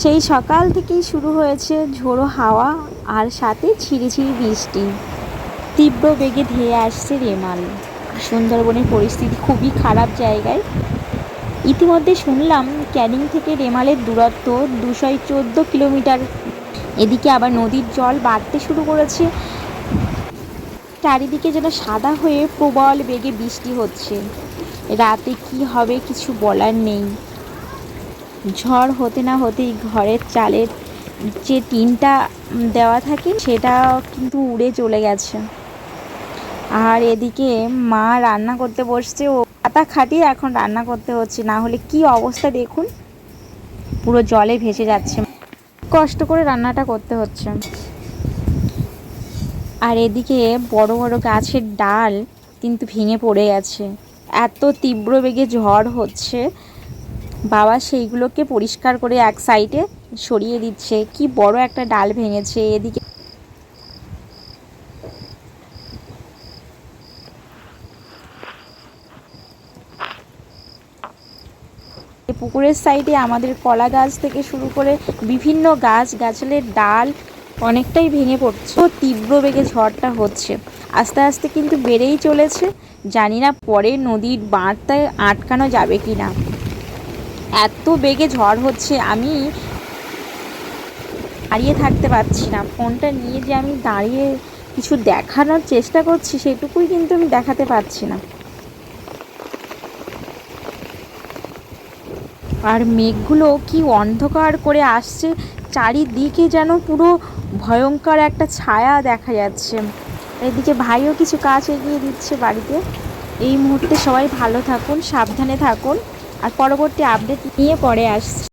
সেই সকাল থেকেই শুরু হয়েছে ঝোড়ো হাওয়া আর সাথে ছিরিছিরি বৃষ্টি। তীব্র বেগে ধেয়ে আসছে রেমাল। সুন্দরবনের পরিস্থিতি খুবই খারাপ জায়গায়। ইতিমধ্যে শুনলাম ক্যানিং থেকে রেমালের দূরত্ব দুশো চোদ্দ কিলোমিটার। এদিকে আবার নদীর জল বাড়তে শুরু করেছে। চারিদিকে যেন সাদা হয়ে প্রবল বেগে বৃষ্টি হচ্ছে। রাতে কি হবে কিছু বলার নেই। ঝড় হতে না হতেই ঘরের চালের যে টিনটা দেওয়া থাকে সেটা কিন্তু উড়ে চলে গেছে। আর এদিকে মা রান্না করতে বসছে, ও পাতা খাটিয়ে এখন রান্না করতে হচ্ছে। না হলে কি অবস্থা দেখুন? পুরো জলে ভেসে যাচ্ছে। কষ্ট করে রান্নাটা করতে হচ্ছে। আর এদিকে বড় বড় গাছের ডাল কিন্তু ভেঙে পড়ে গেছে। এত তীব্র বেগে ঝড় হচ্ছে। বাবা সেইগুলোকে পরিষ্কার করে এক সাইডে সরিয়ে দিচ্ছে। কি বড় একটা ডাল ভেঙেছে এদিকে। পুকুরের সাইডে আমাদের কলা গাছ থেকে শুরু করে বিভিন্ন গাছ, গাছালের ডাল অনেকটাই ভেঙে পড়ছে। তীব্র বেগে ঝড়টা হচ্ছে। আস্তে আস্তে কিন্তু বেড়েই চলেছে। জানি না পরে নদীর বাঁধটায় আটকানো যাবে কি না এত বেগে ঝড় হচ্ছে, আমি দাঁড়িয়ে থাকতে পারছি না। ফোনটা নিয়ে যে আমি দাঁড়িয়ে কিছু দেখানোর চেষ্টা করছি, সেটুকুই কিন্তু আমি দেখাতে পারছি না। আর মেঘগুলো কি অন্ধকার করে আসছে, চারিদিকে যেন পুরো ভয়ঙ্কর একটা ছায়া দেখা যাচ্ছে। এদিকে ভাইও কিছু কাজ এগিয়ে দিচ্ছে বাড়িতে। এই মুহূর্তে সবাই ভালো থাকুন, সাবধানে থাকুন। আর পরবর্তী আপডেট নিয়ে পরে আসছি।